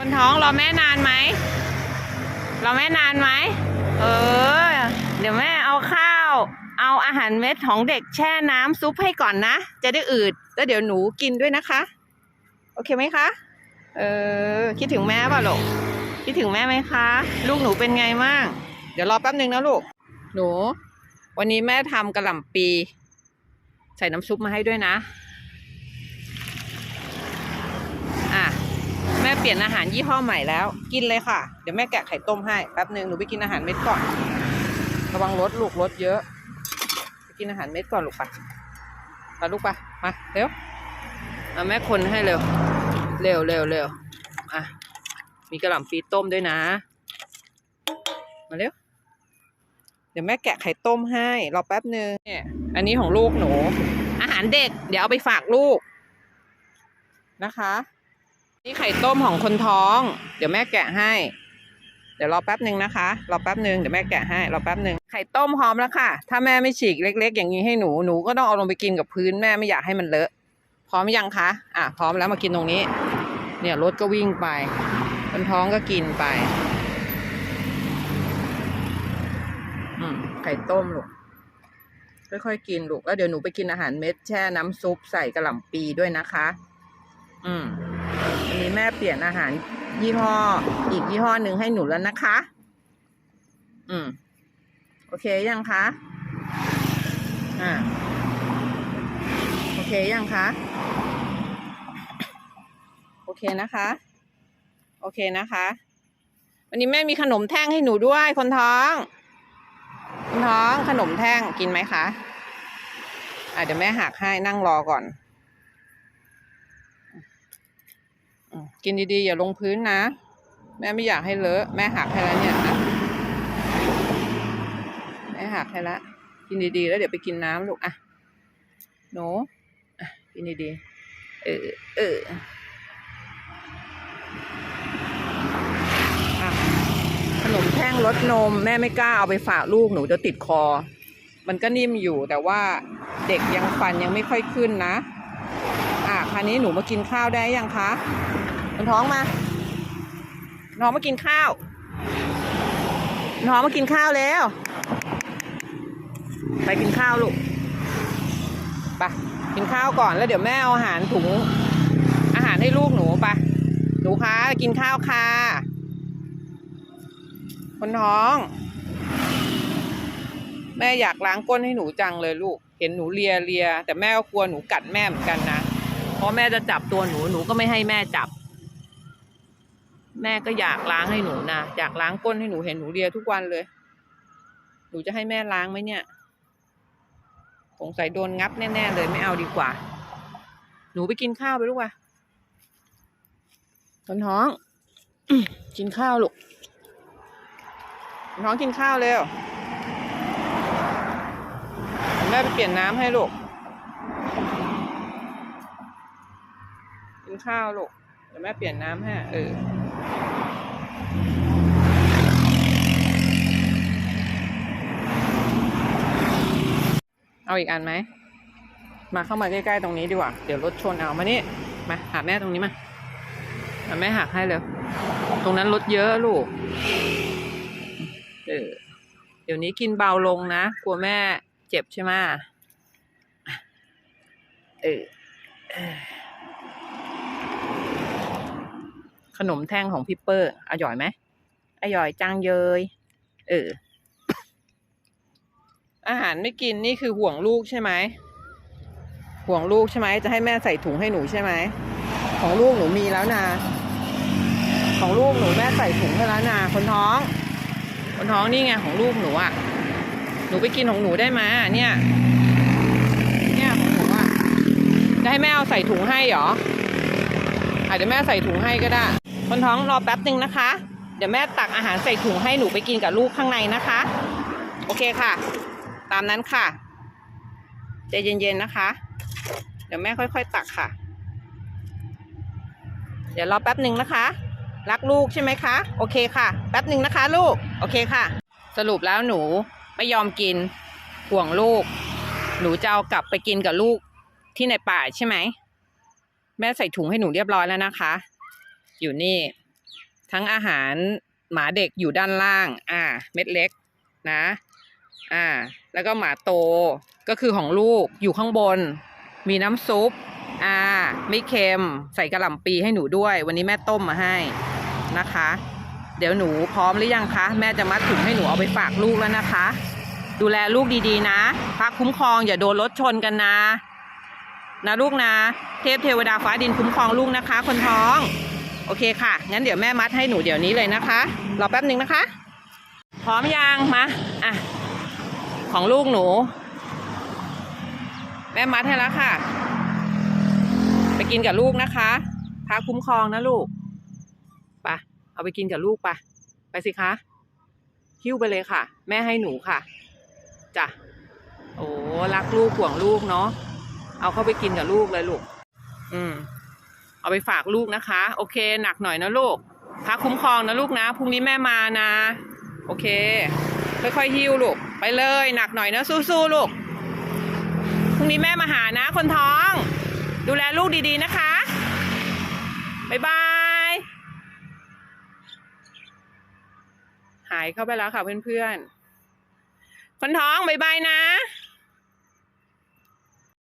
คนท้องรอแม่นานไหมรอแม่นานไหมเออ เดี๋ยวแม่เอาข้าว เอาอาหารเม็ดของเด็กแช่น้ำซุปให้ก่อนนะ จะได้อืด แล้วเดี๋ยวหนูกินด้วยนะคะ โอเคไหมคะ เออ คิดถึงแม่ป่ะลูกคิดถึงแม่ไหมคะ ลูกหนูเป็นไงบ้างเดี๋ยวรอแป๊บนึงนะลูก หนู วันนี้แม่ทำกระหล่ำปี ใส่น้ำซุปมาให้ด้วยนะอะ แม่เปลี่ยนอาหารยี่ห้อใหม่แล้ว กินเลยค่ะ เดี๋ยวแม่แกะไข่ต้มให้แป๊บหนึ่งหนูไปกินอาหารเม็ดก่อน ระวังรถลูกรถเยอะไปกินอาหารเม็ดก่อนลูกปไปลูกไปมาเร็วเอาแม่คนให้เร็ว เร็วเร็วเร็วอะมีกระหล่ำปีต้มด้วยนะ มาเร็วเดี๋ยวแม่แกะไข่ต้มให้รอแป๊บหนึ่งเนี่ยอันนี้ของลูกหนู อาหารเด็ก เดี๋ยวเอาไปฝากลูกนะคะ นี่ไข่ต้มของคนท้อง เดี๋ยวแม่แกะให้ เดี๋ยวรอแป๊บหนึ่งนะคะรอแป๊บหนึ่งเดี๋ยวแม่แกะให้รอแป๊บหนึ่งไข่ต้มพร้อมแล้วค่ะ ถ้าแม่ไม่ฉีกเล็ก ๆ อย่างนี้ให้หนูหนูก็ต้องเอาลงไปกินกับพื้นแม่ไม่อยากให้มันเลอะ พร้อมยังคะอะพร้อมแล้วมากินตรงนี้ เนี่ยรถก็วิ่งไป คนท้องก็กินไปอืมไข่ต้มลูกค่อยๆกินลูกแล้วเดี๋ยวหนูไปกินอาหารเม็ดแช่น้ำซุปใส่กระหล่ำปีด้วยนะคะ อืม อันนี้แม่เปลี่ยนอาหารยี่ห้อ อีกยี่ห้อหนึ่งให้หนูแล้วนะคะ อืม โอเคยังคะ อ่า โอเคยังคะ โอเคนะคะ โอเคนะคะ วันนี้แม่มีขนมแท่งให้หนูด้วยคนท้อง คนท้องขนมแท่งกินไหมคะ อะเดี๋ยวแม่หักให้นั่งรอก่อน อืม กินดีๆ อย่าลงพื้นนะ แม่ไม่อยากให้เลอะ แม่หักให้แล้วเนี่ยนะแม่หักให้แล้วกินดีๆ แล้วเดี๋ยวไปกินน้ำลูกอะหนูอะกินดีๆ เออเออขนมแท่งรสนม แม่ไม่กล้าเอาไปฝากลูกหนูจะติดคอ มันก็นิ่มอยู่แต่ว่าเด็กยังฟันยังไม่ค่อยขึ้นนะ อะคราวนี้หนูมากินข้าวได้ยังคะ มันท้องมาน้องมากินข้าว น้องมากินข้าวแล้ว ไปกินข้าวลูกไปกินข้าวก่อนแล้วเดี๋ยวแม่เอาอาหารถุง อาหารให้ลูกหนูไปหนูคะกินข้าวค่ะคนท้อง แม่อยากล้างก้นให้หนูจังเลยลูก เห็นหนูเลียเลียแต่แม่ก็กลัวหนูกัดแม่เหมือนกันนะ เพราะแม่จะจับตัวหนูหนูก็ไม่ให้แม่จับ แม่ก็อยากล้างให้หนูนะอยากล้างก้นให้หนูเห็นหนูเลียทุกวันเลย หนูจะให้แม่ล้างไหมเนี่ยสงสัยโดนงับแน่ๆเลยไม่เอาดีกว่า หนูไปกินข้าวไปลูกว่ะคนท้อง กินข้าวลูกนท้องกินข้าวเร็วแม่ไปเปลี่ยนน้ำให้ลูก กินข้าวลูกเดี๋ยวแม่เปลี่ยนน้ำให้เออ เอาอีกอันไหม มาเข้ามาใกล้ๆตรงนี้ดีกว่า เดี๋ยวรถชนเอามานี่ มาหาแม่ตรงนี้มาหาแม่หักให้เลยตรงนั้นรถเยอะลูก เออ เดี๋ยวนี้กินเบาลงนะ กลัวแม่เจ็บใช่ไหมเออเออ ขนมแท่งของพี่เปอร์อร่อยไหมอร่อยจังเยยเออ อาหารไม่กินนี่คือห่วงลูกใช่ไหมห่วงลูกใช่ไหมจะให้แม่ใส่ถุงให้หนูใช่ไหมของลูกหนูมีแล้วนะของลูกหนูแม่ใส่ถุงให้แล้วนะคนท้อง คนท้องนี่ไงของลูกหนูอะหนูไปกินของหนูได้ไหมเนี่ยเนี่ยของหนูอะจะให้แม่เอาใส่ถุงให้เหรออาจจะแม่ใส่ถุงให้ก็ได้ คนท้องรอแป๊บหนึ่งนะคะ เดี๋ยวแม่ตักอาหารใส่ถุงให้หนูไปกินกับลูกข้างในนะคะ โอเคค่ะ ตามนั้นค่ะใจเย็นๆนะคะ เดี๋ยวแม่ค่อยๆตักค่ะ เดี๋ยวรอแป๊บหนึ่งนะคะ รักลูกใช่ไหมคะ โอเคค่ะ แป๊บหนึ่งนะคะ ลูก โอเคค่ะ สรุปแล้วหนูไม่ยอมกินห่วงลูก หนูจะเอากลับไปกินกับลูกที่ในป่าใช่ไหม แม่ใส่ถุงให้หนูเรียบร้อยแล้วนะคะ อยู่นี่ ทั้งอาหารหมาเด็กอยู่ด้านล่าง อ่า เม็ดเล็กนะ อ่า แล้วก็หมาโตก็คือของลูกอยู่ข้างบน มีน้ำซุป อ่า ไม่เค็ม ใส่กระหล่ำปีให้หนูด้วย วันนี้แม่ต้มมาให้นะคะ เดี๋ยวหนูพร้อมหรือยังคะ แม่จะมัดถุงให้หนูเอาไปฝากลูกแล้วนะคะ ดูแลลูกดีๆ นะพระคุ้มครองอย่าโดนรถชนกันนะ นะลูกนะ เทพเทวดาฟ้าดินคุ้มครองลูกนะคะ คนท้อง โอเคค่ะ งั้นเดี๋ยวแม่มัดให้หนูเดี๋ยวนี้เลยนะคะ รอแป๊บหนึ่งนะคะ พร้อมยังมาอะ ของลูกหนู แม่มัดให้แล้วค่ะ ไปกินกับลูกนะคะพระคุ้มครองนะลูกไปะเอาไปกินกับลูกไปะไปสิคะหิ้วไปเลยค่ะ แม่ให้หนูค่ะจ้ะโอ้รักลูกห่วงลูกเนาะเอาเข้าไปกินกับลูกเลยลูก อืม เอาไปฝากลูกนะคะ โอเค หนักหน่อยนะลูกพักคุ้มครองนะลูกนะพรุ่งนี้แม่มานะ โอเค ค่อยๆหิ้วลูกไปเลยหนักหน่อยนะสู้ๆลูกพรุ่งนี้แม่มาหานะ คนท้อง ดูแลลูกดีๆนะคะบ๊ายบาย หายเข้าไปแล้วค่ะเพื่อนๆ คนท้องบายบายนะ